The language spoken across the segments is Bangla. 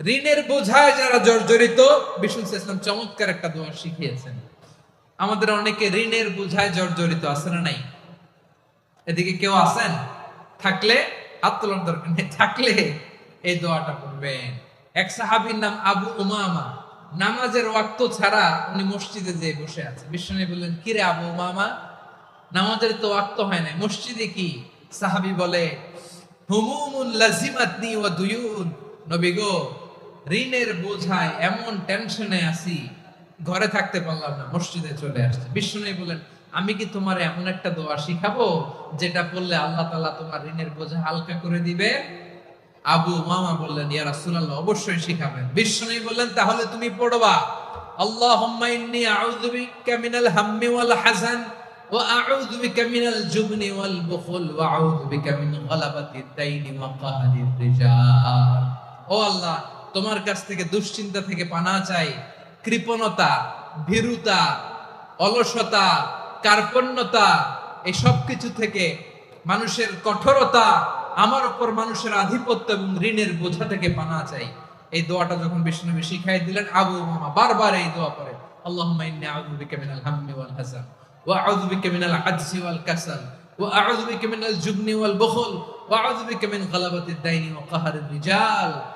ঋণের বোঝায় যারা জর্জরিত, বিষ্ণু ইসলাম চমৎকার একটা দোয়া শিখিয়েছেন। আমাদের অনেকে ঋণের বোঝায় জর্জরিত, আছে না নাই? এদিকে কেউ আছেন? থাকলে তোলার দরকার নেই, থাকলে এই দোয়াটা পড়বেন এক সাহাবীর নাম আবু উমামা। নামাজের ওয়াক্ত ছাড়া উনি মসজিদে যেয়ে বসে আছে। বিষ্ণু বললেন কিরে আবু উমামা? নামাজের তো ওয়াক্ত হয় না মসজিদে কি? সাহাবি বলে হুমুমুন লাজিমাতনি ওয়া দুয়ুন। নবী গো ঋণের বোঝায় এমন টেনশনে আছি, ঘরে থাকতে পারলাম না, মসজিদে চলে আসছে। বিষ্ণু বলেন আমি কি তোমার এমন একটা দোয়া শিখাবো, যেটা পড়লে আল্লাহ তাআলা তোমার ঋণের বোঝা হালকা করে দিবে? আবু মামা বললেন, ইয়া রাসূলুল্লাহ, অবশ্যই শিখাবেন। বিষ্ণু বললেন, তাহলে তুমি পড়বা, আল্লাহুম্মা ইন্নী আউযু বিকা মিনাল হাম্মি ওয়াল হাযান ওয়া আউযু বিকা মিনাল জুবনি ওয়াল বুখল ওয়া আউযু বিকা মিন গালাবাতিদ দাইনি ওয়া কাহরির রিজাল। ও আল্লাহ তোমার কাছ থেকে দুশ্চিন্তা থেকে পানা চাই। কৃপণতা, ভীরুতা, অলসতা, কার্পণ্যতা এই সব কিছু থেকে মানুষের কঠোরতা, আমার উপর মানুষের আধিপত্য এবং ঋণের বোঝা থেকে পানা চাই। এই দোয়াটা যখন বিষ্ণুনবী শিখাই দিলেন, আবু মামা বারবার এই দোয়া করে আল্লাহুম্মা ইন্নী ওয়াল ওয়া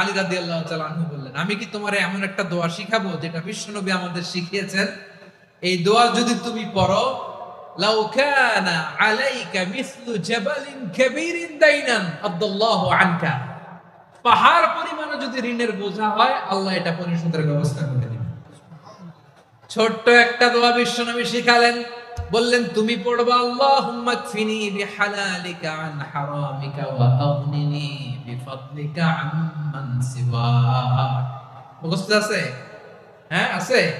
আলী তাআলা আনহু বললেন, আমি কি তোমার এমন একটা দোয়া শিখাবো যেটা বিশ্বনবী আমাদের শিখিয়েছেন? এই দোয়া যদি তুমি পড়ো পাহাড় পরিমাণে যদি ঋণের বোঝা হয়, আল্লাহ এটা পরিশোধের ব্যবস্থা করে দিবেন। ছোট্ট একটা দোয়া বিশ্বনবী শিখালেন, বললেন, তুমি পড়বা, আল্লাহুম্মা বিহালালিকা আন হারামিকা ওয়া আগনিনি। হ্যাঁ আছে।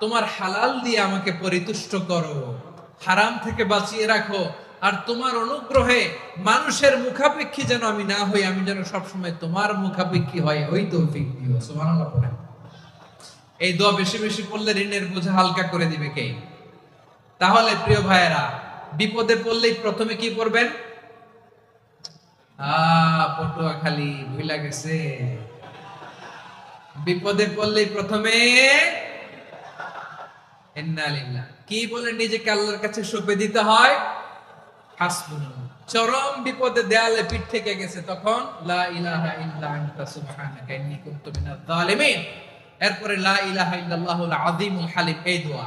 তোমার হালাল দিয়ে আমাকে পরিতুষ্ট করো। হারাম থেকে বাঁচিয়ে রাখো। আর তোমার অনুগ্রহে মানুষের মুখাপেক্ষী যেন আমি না হই, আমি যেন সবসময় তোমার মুখাপেক্ষী হয় ওই তৌফিক দিও। এই দোয়া বেশি বেশি পড়লে ঋণের বোঝা হালকা করে দিবে কে? তাহলে প্রিয় ভাইয়েরা বিপদে পড়লেই প্রথমে কি করবেন খালি ভুলা গেছে। বিপদে পড়লেই প্রথমে কি বলে নিজেকে আল্লাহর কাছে সঁপে দিতে হয়? চরম বিপদে দেয়ালে পিঠ থেকে গেছে তখন, লা ইলাহা এরপরে লা ইলাহা ইল্লাল্লাহুল আযীমুল হালিম, এই দোয়া।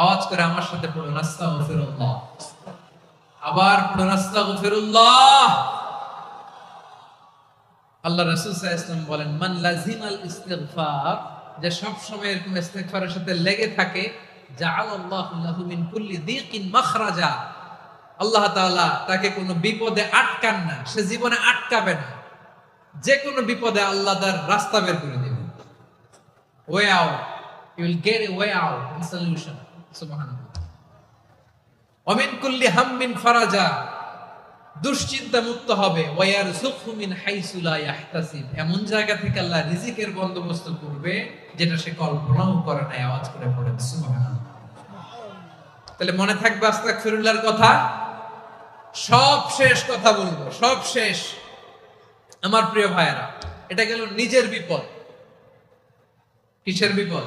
আওয়াজ করে আমার সাথে পড়ুন আবার পড়ুন আল্লাহ রাসূল বলেন, মান যে সব সময় এরকম সাথে লেগে থাকে লাহু মিন কুল্লি আল্লাহ তাআলা তাকে কোনো বিপদে আটকান না, সে জীবনে আটকাবে না। যে কোনো বিপদে আল্লাহ তার রাস্তা বের করে দেবে way out you will get a way out solution ওমিন কুল্লি হাম্মিন ফারাজা দুশ্চিন্তা মুক্ত হবে ওয়ার হাইসু লা ইয়াহতাসিব। এমন জায়গা থেকে আল্লাহ রিজিকের বন্দোবস্ত করবে, যেটা সে কল্পনাও করে আওয়াজ করে পড়ে তাহলে মনে থাকবে আস্তাগফিরুল্লাহর কথা? সব শেষ কথা বলব, সব শেষ। আমার প্রিয় ভাইয়েরা, এটা গেল নিজের বিপদ। কিসের বিপদ?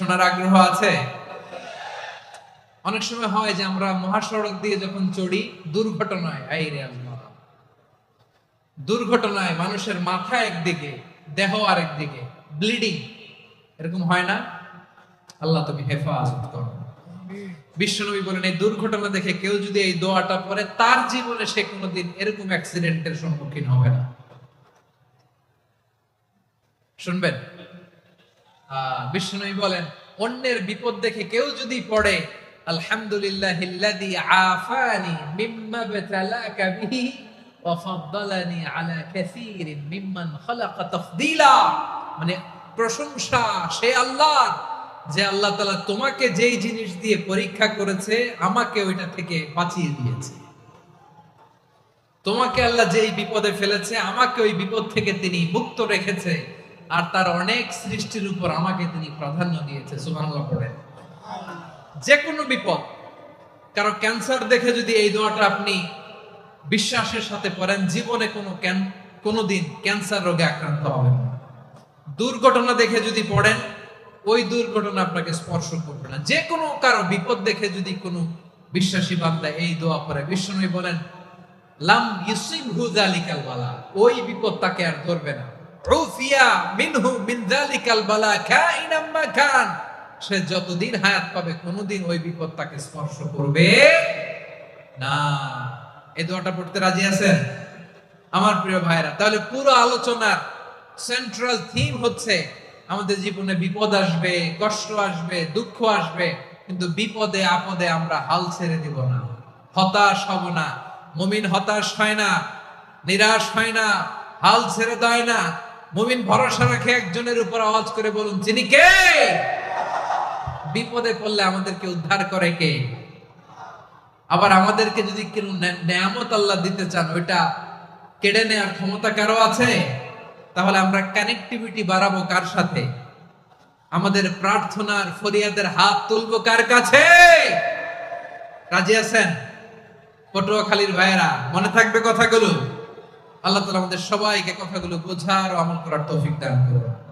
শোনার আগ্রহ আছে? অনেক সময় হয় যে আমরা মহাসড়ক দিয়ে যখন চড়ি, দুর্ঘটনায় আই রে আল্লাহ। দুর্ঘটনায় মানুষের মাথা একদিকে, দেহ আরেক দিকে ব্লিডিং এরকম হয় না? আল্লাহ তুমি হেফাজত করো। বিশ্বনবী বলেন, এই দুর্ঘটনা দেখে কেউ যদি এই দোয়াটা পড়ে, তার জীবনে সে কোনোদিন এরকম অ্যাক্সিডেন্টের সম্মুখীন হবে না। শুনবেন? বিশ্বনবী বলেন, অন্যের বিপদ দেখে কেউ যদি পড়ে আলহামদুলিল্লাহ মানে প্রশংসা, সে আল্লাহ যে আল্লাহ তাআলা তোমাকে যেই জিনিস দিয়ে পরীক্ষা করেছে, আমাকে ওইটা থেকে বাঁচিয়ে দিয়েছে। তোমাকে আল্লাহ যেই বিপদে ফেলেছে, আমাকে ওই বিপদ থেকে তিনি মুক্ত রেখেছে। আর তার অনেক সৃষ্টির উপর আমাকে তিনি প্রাধান্য দিয়েছে, সুবহানাল্লাহ পড়েন। যে কোনো বিপদ, কারও ক্যান্সার দেখে যদি এই দোয়াটা আপনি বিশ্বাসের সাথে পড়েন, জীবনে কোনো ক্যান কোনোদিন ক্যান্সার রোগে আক্রান্ত হবেন না। দুর্ঘটনা দেখে যদি পড়েন, ওই দুর্ঘটনা আপনাকে স্পর্শ করবে না। যে কোনো কারও বিপদ দেখে যদি কোনো বিশ্বাসী বান্দা এই দোয়া পড়ে, বিষ্ণু বলেন, লাম ইউসিবহু যালিকাল বালা ওই বিপদ তাকে আর ধরবে না। উফিয়া মিনহু মিন যালিকাল বালা কাইনাম মা সে যতদিন হায়াত পাবে, কোনোদিন ওই বিপদ তাকে স্পর্শ করবে না। এই দোয়াটা পড়তে রাজি আছেন? আমার প্রিয় ভাইরা, তাহলে পুরো আলোচনার সেন্ট্রাল থিম হচ্ছে, আমাদের জীবনে বিপদ আসবে, কষ্ট আসবে, দুঃখ আসবে, কিন্তু বিপদে, আপদে আমরা হাল ছেড়ে দিব না। হতাশ হব না। মুমিন হতাশ হয় না, নিরাশ হয় না, হাল ছেড়ে দেয় না। মুমিন ভরসা রাখে একজনের উপর আওয়াজ করে বলুন, যিনি কে? বিপদে পড়লে আমাদেরকে উদ্ধার করে কে? আবার আমাদেরকে যদি নে- নেয়ামত আল্লাহ দিতে চান, ওইটা কেড়ে নেওয়ার ক্ষমতা কারও আছে? তাহলে আমরা কানেক্টিভিটি বাড়াবো কার সাথে? আমাদের প্রার্থনার ফরিয়াদের হাত তুলবো কার কাছে? রাজি আছেন? পটুয়াখালীর ভাইয়েরা, মনে থাকবে কথাগুলো? আল্লাহ তালা আমাদের সবাইকে কথাগুলো বোঝার ও আমল করার তৌফিক দান করুন।